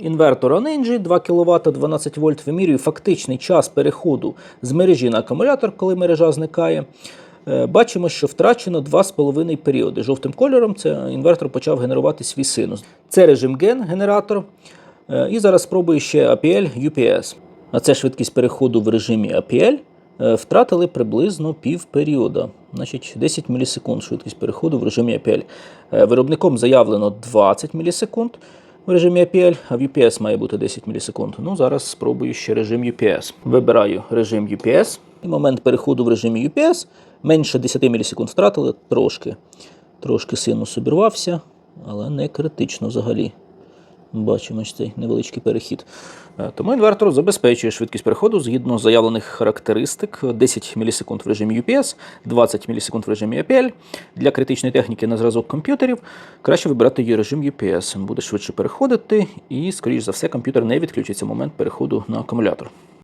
Інвертор Ninja 2 кВт 12 вольт вимірює фактичний час переходу з мережі на акумулятор, коли мережа зникає. Е, Бачимо, що втрачено 2,5 періоди. Жовтим кольором це інвертор почав генерувати свій синус. Це режим ген генератор. Е, І зараз спробую ще APL UPS. А це швидкість переходу в режимі APL. Е, Втратили приблизно пів періода, значить 10 мілісекунд швидкість переходу в режимі APL. Виробником заявлено 20 мілісекунд в режимі APL, а в UPS має бути 10 мілісекунд. Ну, зараз спробую ще режим UPS. Вибираю режим UPS. І момент переходу в режимі UPS менше 10 мілісекунд втратили трошки. Трошки синус обірвався, але не критично взагалі. Бачимо ось цей невеличкий перехід. Е, Тому інвертор забезпечує швидкість переходу згідно заявлених характеристик 10 мс в режимі UPS, 20 мс в режимі APL. Для критичної техніки на зразок комп'ютерів краще вибирати її режим UPS. Буде швидше переходити, і, скоріш за все, комп'ютер не відключиться в момент переходу на акумулятор.